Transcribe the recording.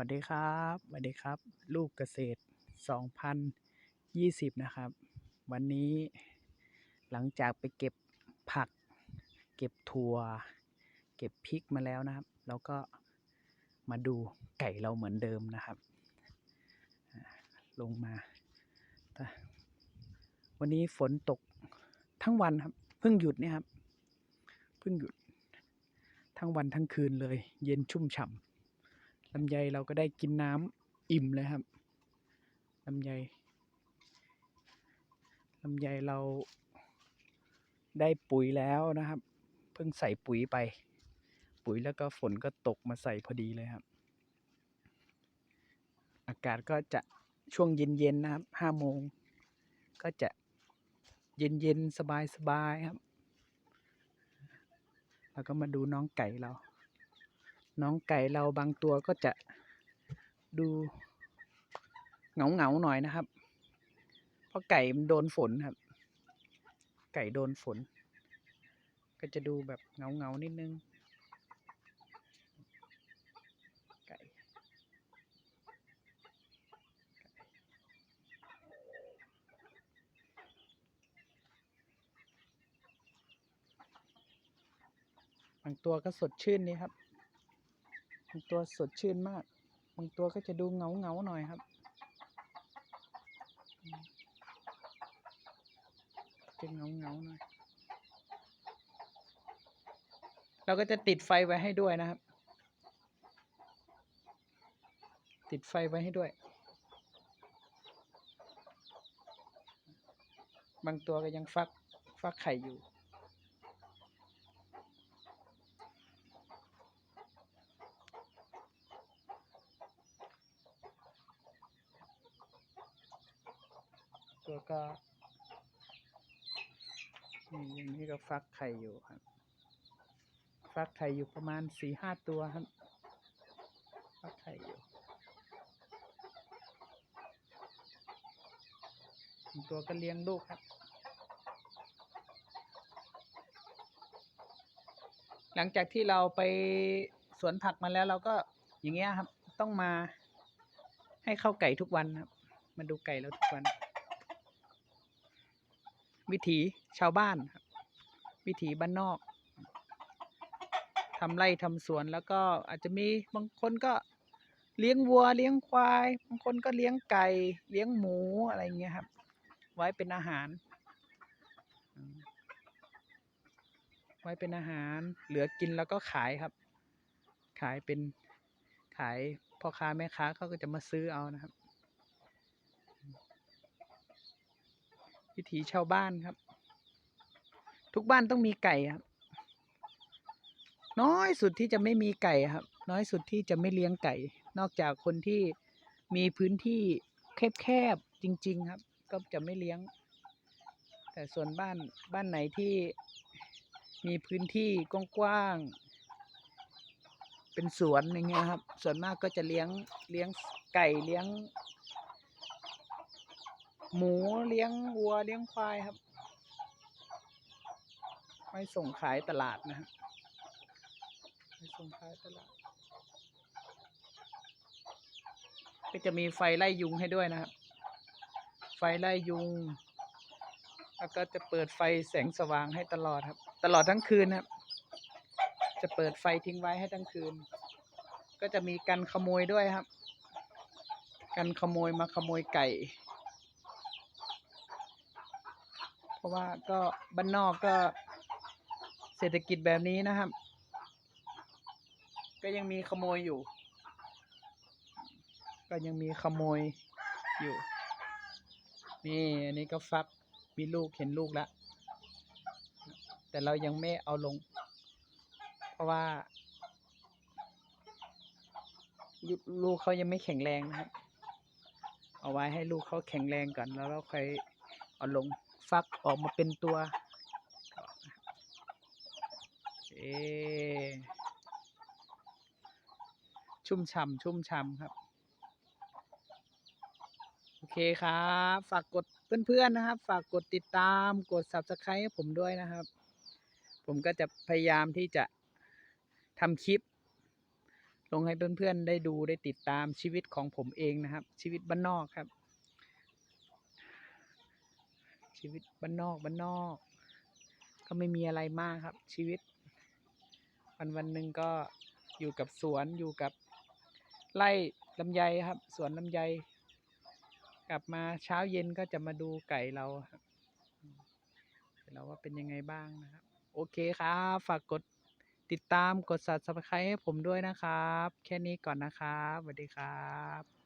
วัสดีครับสวัสดีครับ ลูกเกษตร 2020 นะครับ วันนี้หลังจากไปเก็บผัก เก็บถั่ว เก็บพริกมาแล้วนะครับ แล้วก็มาดูไก่เราเหมือนเดิมนะครับ ลงมา วันนี้ฝนตกทั้งวันครับ เพิ่งหยุดเนี่ยครับ เพิ่งหยุดทั้งวันทั้งคืนเลย เย็นชุ่มฉ่ำ ลำไยเราก็ได้กินน้ำอิ่มเลยครับลำไยลำไยเราได้ปุ๋ยแล้วนะครับ เพิ่งใส่ปุ๋ยไป ปุ๋ยแล้วก็ฝนก็ตกมาใส่พอดีเลยครับ อากาศก็จะช่วงเย็นๆนะครับห้าโมงก็จะเย็นๆสบายๆครับ แล้วก็มาดูน้องไก่เรา น้องไก่เราบางตัวก็จะดูเหงาเหงาหน่อยนะครับ เพราะไก่มันโดนฝนครับ ไก่โดนฝน ก็จะดูแบบเหงาเหงานิดนึงไก่บางตัวก็สดชื่นนี่ครับางตัวสดชื่นมาก บางตัวก็จะดูเงาเงาหน่อยครับ จะเงาเงาหน่อย เราก็จะติดไฟไว้ให้ด้วยนะครับ ติดไฟไว้ให้ด้วย บางตัวก็ยังฟักฟักไข่อยู่ ตัวก็นี่อย่างนี้ก็ฟักไข่อยู่ครับ ฟักไข่อยู่ประมาณสี่ห้าตัวครับ ฟักไข่อยู่ตัวก็เลี้ยงลูกครับ หลังจากที่เราไปสวนผักมาแล้วเราก็อย่างเงี้ยครับ ต้องมาให้เข้าไก่ทุกวันครับ มาดูไก่เราทุกวัน วิถีชาวบ้านครับวิถีบ้านนอกทำไร่ทำสวนแล้วก็อาจจะมีบางคนก็เลี้ยงวัวเลี้ยงควาย บางคนก็เลี้ยงไก่เลี้ยงหมูอะไรเงี้ยครับ ไว้เป็นอาหาร ไว้เป็นอาหาร เหลือกินแล้วก็ขายครับ ขายเป็นขายพ่อค้าแม่ค้าเขาก็จะมาซื้อเอานะครับ วิถีชาวบ้านครับ ทุกบ้านต้องมีไก่ครับ น้อยสุดที่จะไม่มีไก่ครับ น้อยสุดที่จะไม่เลี้ยงไก่ นอกจากคนที่มีพื้นที่แคบๆจริง ๆ ครับ ก็จะไม่เลี้ยง แต่ส่วนบ้านบ้านไหนที่มีพื้นที่กว้างๆเป็นสวนอย่างเงี้ยครับ ส่วนมากก็จะเลี้ยงเลี้ยงไก่เลี้ยง หมูเลี้ยงวัวเลี้ยงควายครับไว้ส่งขายตลาดนะฮะไว้ส่งขายตลาด ก็จะมีไฟไล่ยุงให้ด้วยนะครับ ไฟไล่ยุง แล้วก็จะเปิดไฟแสงสว่างให้ตลอดครับ ตลอดทั้งคืนครับ จะเปิดไฟทิ้งไว้ให้ทั้งคืน ก็จะมีกันขโมยด้วยครับ กันขโมยมาขโมยไก่ เพราะว่าก็บ้านนอกก็เศรษฐกิจแบบนี้นะครับ ก็ยังมีขโมยอยู่ ก็ยังมีขโมยอยู่ นี่อันนี้ก็ฟักมีลูกเห็นลูกแล้วแต่เรายังไม่เอาลง เพราะว่า ลูกลูกเขายังไม่แข็งแรงนะครับเอาไว้ให้ลูกเขาแข็งแรงก่อนแล้วเราค่อยเอาลง ฟักออกมาเป็นตัวเอชุ่มฉ่ำชุ่มฉ่ำครับ โอเคครับ ฝากกดเพื่อนๆนะครับ ฝากกดติดตามกด subscribe ให้ผมด้วยนะครับ ผมก็จะพยายามที่จะทำคลิป ลงให้เพื่อนๆได้ดูได้ติดตามชีวิตของผมเองนะครับ ชีวิตบ้านนอกครับ ชีวิตบ้านนอกบ้านนอก ก็ไม่มีอะไรมากครับ ชีวิต วันวันหนึ่งก็อยู่กับสวนอยู่กับไร่ลำไยครับ สวนลำไย กลับมาเช้าเย็นก็จะมาดูไก่เราครับเราว่าเป็นยังไงบ้างนะครับ โอเคครับ ฝากกดติดตามกด subscribe ให้ผมด้วยนะครับ แค่นี้ก่อนนะครับสวัสดีครับ